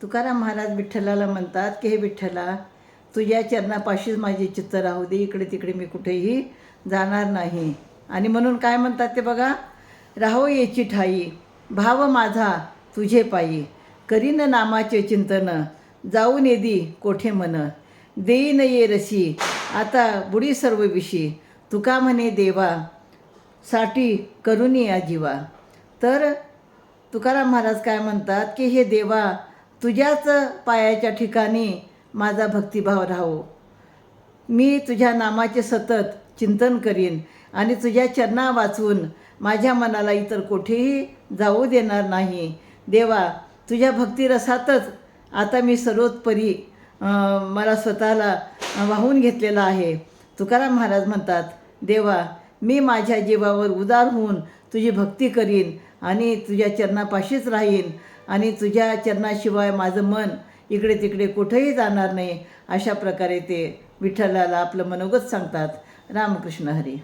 तुकाराम महाराज विठ्ठलाला म्हणतात की हे विठ्ठला तुझ्या चरणापाशीच माझी चित्त राहू दे. इकडे तिकडे मी कुठेही जाणार नाही. आणि म्हणून काय म्हणतात ते बघा राहो येची ठाई भाव माझा तुझे पायी. करीन नामाचे चिंतन जाऊन येदी कोठे मन. देईन ये रसी आता बुडी सर्व विषी तुका म्हणे देवा साठी करुणी या जीवा तर तुकाराम महाराज काय म्हणतात की हे देवा तुझ्याच पायाच्या ठिकाणी माझा भक्तिभाव राहो. मी तुझ्या नामाचे सतत चिंतन करीन आणि तुझ्या चरणा वाचून माझ्या मनाला इतर कुठेही जाऊ देणार नाही. देवा तुझ्या भक्तिरसातच आता मी सर्वोत्परी मला स्वतःला वाहून घेतलेला आहे. तुकाराम महाराज म्हणतात देवा मी माझ्या जीवावर उदार होऊन तुझी भक्ती करीन आणि तुझ्या चरणापाशीच राहीन आणि तुझ्या चरणाशिवाय माझं मन इकडे तिकडे कुठेही जाणार नाही अशा प्रकारे ते विठ्ठलाला आपलं मनोगत सांगतात. रामकृष्ण हरी.